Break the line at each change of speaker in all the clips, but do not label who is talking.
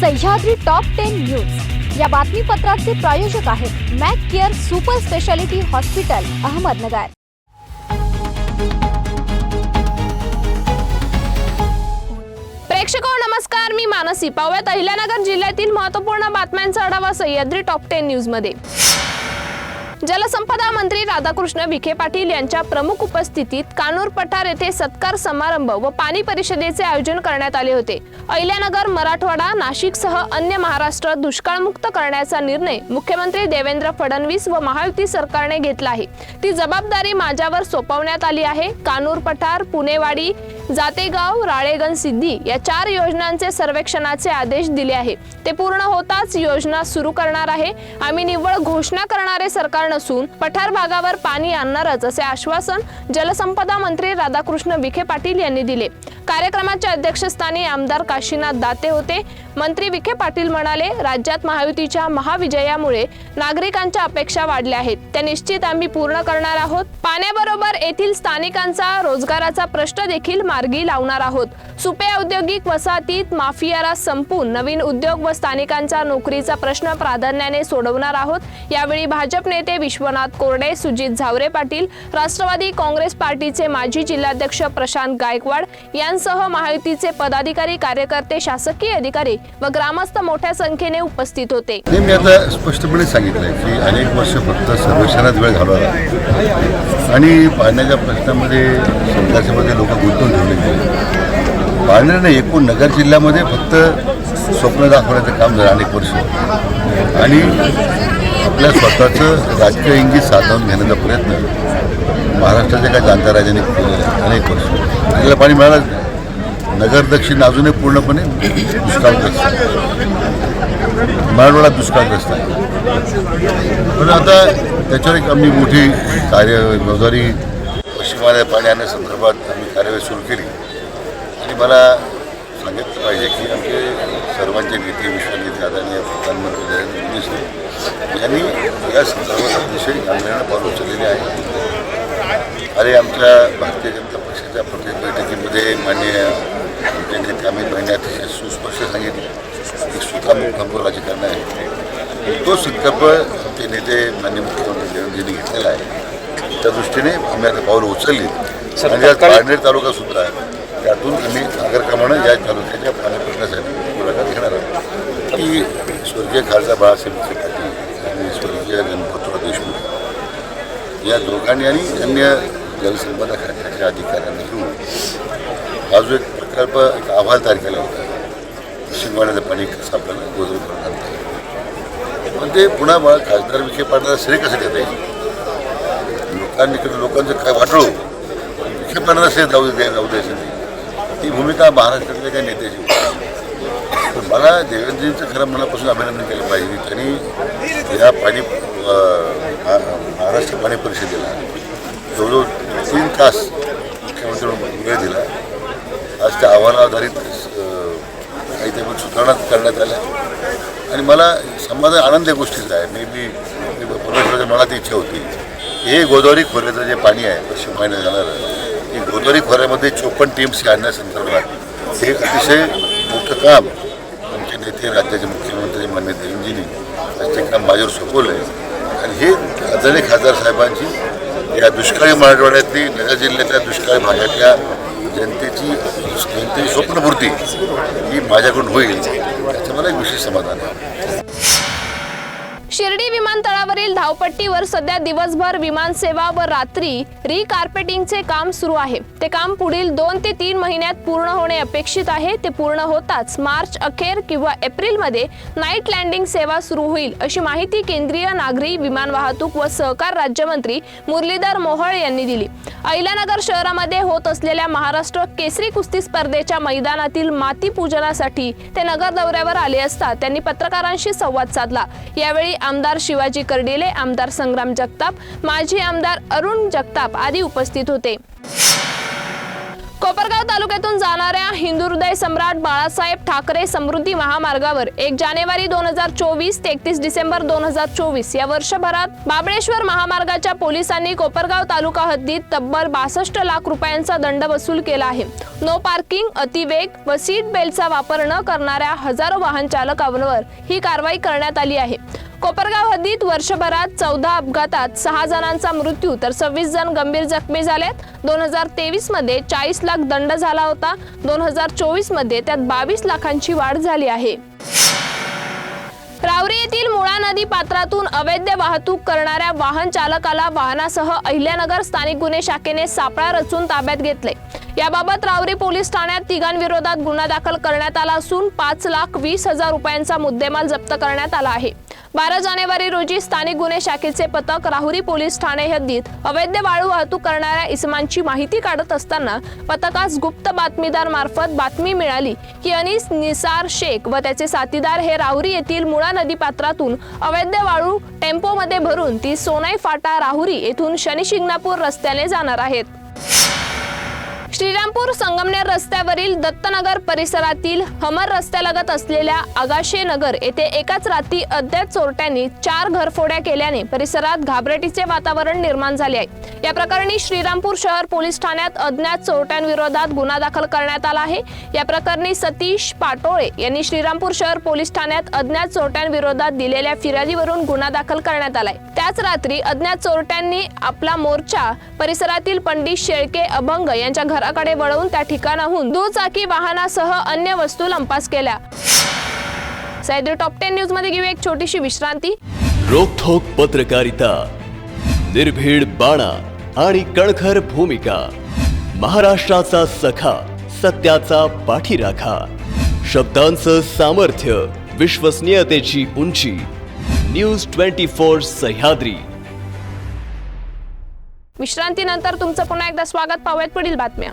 Sahyadri top ten news या बातमीपत्राचे प्रायोजक आहेत Mac care super speciality hospital Ahmednagar प्रेक्षको नमस्कार मी मानसी पाहूयात अहिल्यानगर जिल्ह्यातील महत्वपूर्ण बातम्यांचा आढावा सह्याद्री टॉप टेन न्यूज मध्ये जलसंपदा मंत्री राधाकृष्ण विखे पाटील यांच्या प्रमुख उपस्थितीत कानूर पठार येथे सत्कार समारंभ व पाणी परिषदेचे आयोजन करण्यात आले होते अहिल्यानगर मराठवाडा नाशिकसह अन्य महाराष्ट्र दुष्काळमुक्त करण्याचा निर्णय मुख्यमंत्री देवेंद्र फडणवीस व महायुती सरकारने घेतला आहे ती जबाबदारी माझ्यावर सोपवण्यात आली आहे कानूर पठार पुणेवाडी जातेगाव राळेगण सिद्धी या चार योजनांचे सर्वेक्षणाचे आदेश दिले आहे ते पूर्ण होताच योजना सुरू करणार आहे आम्ही निव्वळ घोषणा करणारे सरकार नसून पठार भागावर पाणी आणणारच असे आश्वासन जलसंपदा मंत्री राधाकृष्ण विखे पाटील यांनी दिले कार्यक्रमाच्या अध्यक्षस्थानी आमदार काशीनाथ दाते होते मंत्री विखे पाटील म्हणाले राज्यात महायुतीच्या महाविजयामुळे नागरिकांच्या अपेक्षा वाढल्या आहेत त्या निश्चित आम्ही पूर्ण करणार आहोत पाण्याबरोबर येथील स्थानिकांचा रोजगाराचा प्रश्न देखील मार्गी लावणार आहोत सुपे औद्योगिक वसाहतीत माफियाला संपून नवीन उद्योग व स्थानिकांचा नोकरीचा प्रश्न प्राधान्याने सोडवणार आहोत यावेळी भाजप नेते विश्वनाथ कोरडे सुजित झावरे पाटील राष्ट्रवादी काँग्रेस पार्टीचे माजी जिल्हाध्यक्ष प्रशांत गायकवाड यांसह महायुतीचे पदाधिकारी कार्यकर्ते शासकीय अधिकारी व ग्रामस्थ मोठ्या संख्येने उपस्थित होते
स्पष्टपणे सांगितले की अनेक वर्ष फक्त सर्वेक्षणात वेळ घालवला आणि पाण्याच्या प्रश्नामध्ये संघर्षामध्ये लोक गुंतून दाखवले नाही एकूण नगर जिल्ह्यामध्ये फक्त स्वप्न दाखवण्याचं काम झालं अनेक वर्ष आणि आपल्या स्वतःचं राजकीय इंगित साधवून घेण्याचा प्रयत्न महाराष्ट्राच्या काही जाणता राजाने आहे अनेक वर्ष आपल्याला पाणी मिळालं नगर दक्षिण अजूनही पूर्णपणे दुष्काळग्रस्त मराठवाडा दुष्काळग्रस्त आहे पण आता त्याच्यावर एक आम्ही मोठी कार्य रोजारी पश्चिमालय पाणी आणण्यासंदर्भात कार्यालय सुरू केली आणि मला सांगितलं पाहिजे की आमचे सर्वांचे नेते विश्वनेते आदरणीय प्रधानमंत्री नरेंद्र मोदी साहेब यांनी या संदर्भात अतिशय गांभीर्यानं पाऊल उचललेले आहे अरे आमच्या भारतीय जनता पक्षाच्या प्रत्येक बैठकीमध्ये मान्य आमचे नेते अमित भाईने अतिशय सुस्पष्ट सांगितले की सुकामुख राजकारण आहे तो संकल्प आमचे नेते मान्य मुख्यमंत्री देवेंद्रजींनी घेतलेला आहे त्या दृष्टीने आम्ही आता पाऊल उचलली म्हणजे पारनेर तालुका सुद्धा आहे त्यातून आम्ही नागरिकांमुळे या तालुक्याच्या पाणी प्रश्नासाठी मुलाखत घेणार आहोत की स्वर्गीय खालसा बाळासाहेब त्रिपाठी आणि स्वर्गीय गणपतराव देशमुख या दोघांनी आणि अन्य जलसंपदा खात्याच्या अधिकाऱ्यांनी घेऊन हा जो एक प्रकल्प एक अहवाल तयार केला होता शिंगवाड्याचं पाणी कसं आपल्याला गोदर करणार पण ते पुन्हा बाळ खासदार विखे पाटला श्रेय कसं देता येईल लोकांकडे लोकांचं काय वाटलं पन्नास जाऊ दे जाऊ द्यायची नाही ही भूमिका महाराष्ट्रातल्या काही नेत्याची तर मला देवेंद्रजींचं खरं मनापासून अभिनंदन केलं पाहिजे त्यांनी या पाणी महाराष्ट्र पाणी परिषदेला जवळजवळ तीन तास म्हणून वेळ दिला आज त्या आधारित काही त्या सुधारणा करण्यात आल्या आणि मला समाधान आनंद या गोष्टीचा आहे मी मी परमेश्वराच्या मनात इच्छा होती हे गोदावरी खोऱ्याचं जे पाणी आहे पश्चिम महिन्यात जाणारं की खोऱ्यामध्ये चोपन्न टीम्स आणण्यासंदर्भात हे अतिशय मोठं काम आमचे नेते राज्याचे मुख्यमंत्री मान्य देवेंजीनी त्याचे काम माझ्यावर सोपवलं आहे आणि हे अजून खासदार साहेबांची या दुष्काळी मराठवाड्यातली नगर जिल्ह्यातल्या दुष्काळी भागातल्या जनतेची जनतेची स्वप्नपूर्ती ही माझ्याकडून होईल याचं मला एक विशेष समाधान आहे
शिर्डी विमानतळावरील धावपट्टीवर सध्या दिवसभर विमान सेवा व रात्री रिकार्पेटिंगचे काम सुरू आहे ते काम पुढील दोन ते तीन महिन्यात पूर्ण होणे अपेक्षित आहे ते पूर्ण होताच मार्च अखेर किंवा एप्रिलमध्ये नाईट लँडिंग सेवा सुरू होईल अशी माहिती केंद्रीय नागरी विमान वाहतूक व सहकार राज्यमंत्री मुरलीधर मोहळ यांनी दिली अहिल्यानगर शहरामध्ये होत असलेल्या महाराष्ट्र केसरी कुस्ती स्पर्धेच्या मैदानातील माती पूजनासाठी ते नगर दौऱ्यावर आले असता त्यांनी पत्रकारांशी संवाद साधला यावेळी आमदार शिवाजी कर्डिले आमदार संग्राम जगताप माजी आमदार अरुण जगताप आदी उपस्थित होते कोपरगाव तालुक्यातून जाणाऱ्या हिंदू हृदय सम्राट बाळासाहेब ठाकरे समृद्धी महामार्गावर एक जानेवारी दोन हजार चोवीस ते एकतीस डिसेंबर दोन हजार चोवीस या वर्षभरात बाबळेश्वर महामार्गाच्या पोलिसांनी कोपरगाव तालुका हद्दीत तब्बल बासष्ट लाख रुपयांचा दंड वसूल केला आहे नो पार्किंग अतिवेग व सीट बेल्टचा वापर न करणाऱ्या हजारो वाहन चालकांवर ही कारवाई करण्यात आली आहे कोपरगाव हद्दीत वर्षभरात चौदा अपघातात सहा जणांचा मृत्यू तर सव्वीस जण गंभीर जखमी झालेत दोन हजार तेवीस मध्ये चाळीस लाख दंड झाला होता दोन हजार चोवीस मध्ये त्यात बावीस लाखांची वाढ झाली आहे रावरी येथील मुळा नदी पात्रातून अवैध वाहतूक करणाऱ्या वाहन चालकाला वाहनासह अहिल्यानगर स्थानिक गुन्हे शाखेने सापळा रचून ताब्यात घेतले याबाबत रावरी पोलीस ठाण्यात तिघांविरोधात गुन्हा दाखल करण्यात आला असून पाच लाख वीस हजार रुपयांचा मुद्देमाल जप्त करण्यात आला आहे बारा जानेवारी रोजी स्थानिक गुन्हे शाखेचे पथक राहुरी पोलीस ठाणे हद्दीत अवैध वाळू वाहतूक करणाऱ्या इसमांची माहिती काढत असताना पथकास गुप्त बातमीदार मार्फत बातमी मिळाली की अनिस निसार शेख व त्याचे साथीदार हे राहुरी येथील मुळा नदीपात्रातून अवैध वाळू टेम्पोमध्ये भरून ती सोनाई फाटा राहुरी येथून शनिशिंगणापूर रस्त्याने जाणार आहेत श्रीरामपूर संगमनेर रस्त्यावरील दत्तनगर परिसरातील हमर रस्त्यालगत असलेल्या आगाशे नगर येथे एकाच रात्री अज्ञात चोरट्यांनी चार घरफोड्या केल्याने परिसरात घाबरटीचे वातावरण निर्माण झाले आहे या प्रकरणी श्रीरामपूर शहर पोलीस ठाण्यात अज्ञात चोरट्यांविरोधात गुन्हा दाखल करण्यात आला आहे या प्रकरणी सतीश पाटोळे यांनी श्रीरामपूर शहर पोलीस ठाण्यात अज्ञात चोरट्यांविरोधात दिलेल्या फिर्यादीवरून गुन्हा दाखल करण्यात आलाय त्याच रात्री अज्ञात चोरट्यांनी आपला मोर्चा परिसरातील पंडित शेळके अभंग यांच्या घरात शहराकडे वळवून त्या ठिकाणाहून दुचाकी वाहनासह अन्य वस्तू लंपास केल्या सैद्र टॉप टेन न्यूज मध्ये घेऊ एक छोटीशी विश्रांती
रोखोक पत्रकारिता निर्भीड बाणा आणि कणखर भूमिका महाराष्ट्राचा सखा सत्याचा पाठीराखा शब्दांचं सामर्थ्य विश्वसनीयतेची उंची न्यूज ट्वेंटी फोर सह्याद्री
विश्रांतीनंतर तुमचं पुन्हा एकदा स्वागत पाहूयात पुढील बातम्या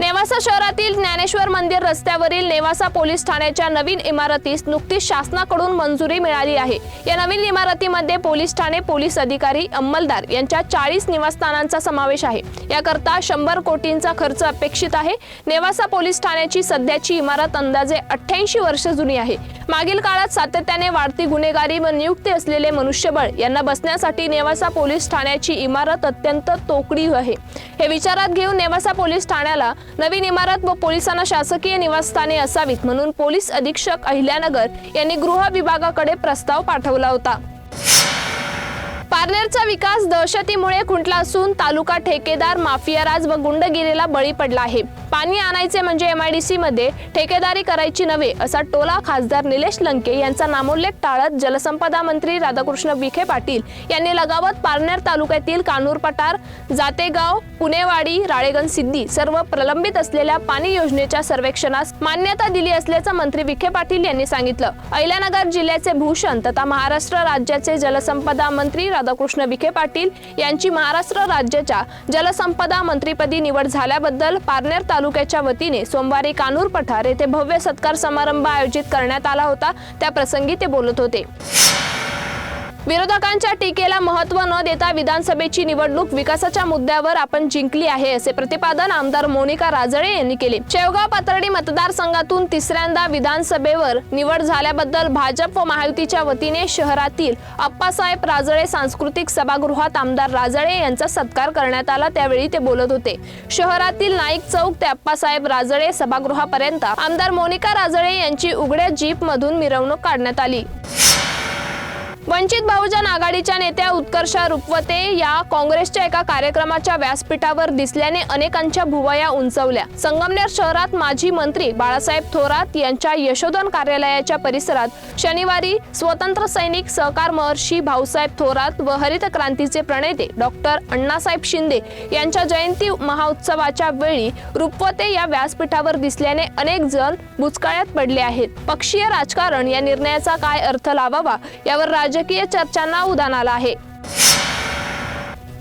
नेवासा शहरातील ज्ञानेश्वर मंदिर रस्त्यावरील नेवासा पोलीस ठाण्याच्या नवीन इमारतीस नुकतीच शासनाकडून मंजुरी मिळाली आहे या नवीन इमारतीमध्ये पोलीस ठाणे पोलीस अधिकारी अंमलदार यांच्या चाळीस निवासस्थानांचा समावेश आहे याकरता शंभर कोटींचा खर्च अपेक्षित आहे नेवासा पोलीस ठाण्याची सध्याची इमारत अंदाजे अठ्ठ्याऐंशी वर्ष जुनी आहे मागील काळात सातत्याने वाढती गुन्हेगारी व नियुक्ती असलेले मनुष्यबळ यांना बसण्यासाठी नेवासा पोलीस ठाण्याची इमारत अत्यंत तोकडी आहे हे विचारात घेऊन नेवासा पोलीस ठाण्याला नवीन इमारत व पोलिसांना शासकीय निवासस्थाने असावीत म्हणून पोलीस अधीक्षक अहिल्यानगर यांनी गृह विभागाकडे प्रस्ताव पाठवला होता पारनेरचा विकास दहशतीमुळे खुंटला असून तालुका ठेकेदार माफियाराज व गुंडगिरीला बळी पडला आहे पाणी आणायचे म्हणजे एमआयडीसी मध्ये ठेकेदारी करायची नव्हे असा टोला खासदार निलेश लंके यांचा नामोल्लेख टाळत जलसंपदा मंत्री राधाकृष्ण विखे पाटील यांनी लगावत पारनेर तालुक्यातील कानूर पठार जातेगाव पुणेवाडी राळेगण सिद्धी सर्व प्रलंबित असलेल्या पाणी योजनेच्या सर्वेक्षणास मान्यता दिली असल्याचं मंत्री विखे पाटील यांनी सांगितलं अहिल्यानगर जिल्ह्याचे भूषण तथा महाराष्ट्र राज्याचे जलसंपदा मंत्री राधाकृष्ण विखे पाटील यांची महाराष्ट्र राज्याच्या जलसंपदा मंत्रीपदी निवड झाल्याबद्दल पारनेर तालुक्याच्या वतीने सोमवारी कानूर पठार येथे भव्य सत्कार समारंभ आयोजित करण्यात आला होता त्या प्रसंगी ते बोलत होते विरोधकांच्या टीकेला महत्व न देता विधानसभेची निवडणूक विकासाच्या मुद्द्यावर आपण जिंकली आहे असे प्रतिपादन आमदार मोनिका राजळे यांनी केले शेवगाव पाथर्डी मतदारसंघातून तिसऱ्यांदा विधानसभेवर निवड झाल्याबद्दल भाजप व महायुतीच्या वतीने शहरातील अप्पासाहेब राजळे सांस्कृतिक सभागृहात आमदार राजळे यांचा सत्कार करण्यात आला त्यावेळी ते बोलत होते शहरातील नाईक चौक ते अप्पासाहेब राजळे सभागृहापर्यंत आमदार मोनिका राजळे यांची उघड्या जीप मधून मिरवणूक काढण्यात आली वंचित बहुजन आघाडीच्या नेत्या उत्कर्षा रुपवते या काँग्रेसच्या एका कार्यक्रमाच्या व्यासपीठावर दिसल्याने अनेकांच्या भुवया उंचवल्या संगमनेर शहरात माजी मंत्री बाळासाहेब थोरात यांच्या यशोधन कार्यालयाच्या परिसरात शनिवारी स्वतंत्र सैनिक सहकार महर्षी भाऊसाहेब थोरात व हरित क्रांतीचे प्रणेते डॉक्टर अण्णासाहेब शिंदे यांच्या जयंती महाउत्सवाच्या वेळी रुपवते या व्यासपीठावर दिसल्याने अनेक जण बुचकाळ्यात पडले आहेत पक्षीय राजकारण या निर्णयाचा काय अर्थ लावावा यावर राज्य राजकीय चर्चांना उदान आहे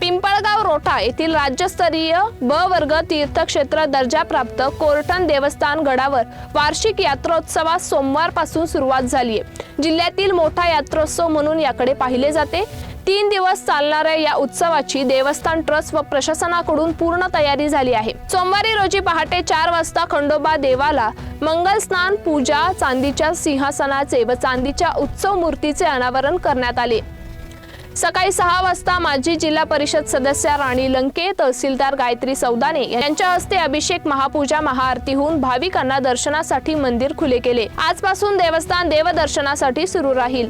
पिंपळगाव रोठा येथील राज्यस्तरीय ब वर्ग तीर्थक्षेत्र दर्जा प्राप्त कोरटन देवस्थान गडावर वार्षिक यात्रोत्सवास पासून सुरुवात झाली आहे जिल्ह्यातील मोठा यात्रोत्सव म्हणून याकडे पाहिले जाते तीन दिवस चालणाऱ्या या उत्सवाची देवस्थान ट्रस्ट व प्रशासनाकडून पूर्ण तयारी झाली आहे सोमवारी रोजी पहाटे चार वाजता खंडोबा देवाला मंगल स्नान पूजा चांदीच्या सिंहासनाचे व चांदीच्या उत्सव मूर्तीचे अनावरण करण्यात आले सकाळी सहा वाजता माजी जिल्हा परिषद सदस्या राणी लंके तहसीलदार गायत्री सौदाने यांच्या हस्ते अभिषेक महापूजा महाआरती होऊन भाविकांना दर्शनासाठी मंदिर खुले केले आजपासून देवस्थान देवदर्शनासाठी सुरू राहील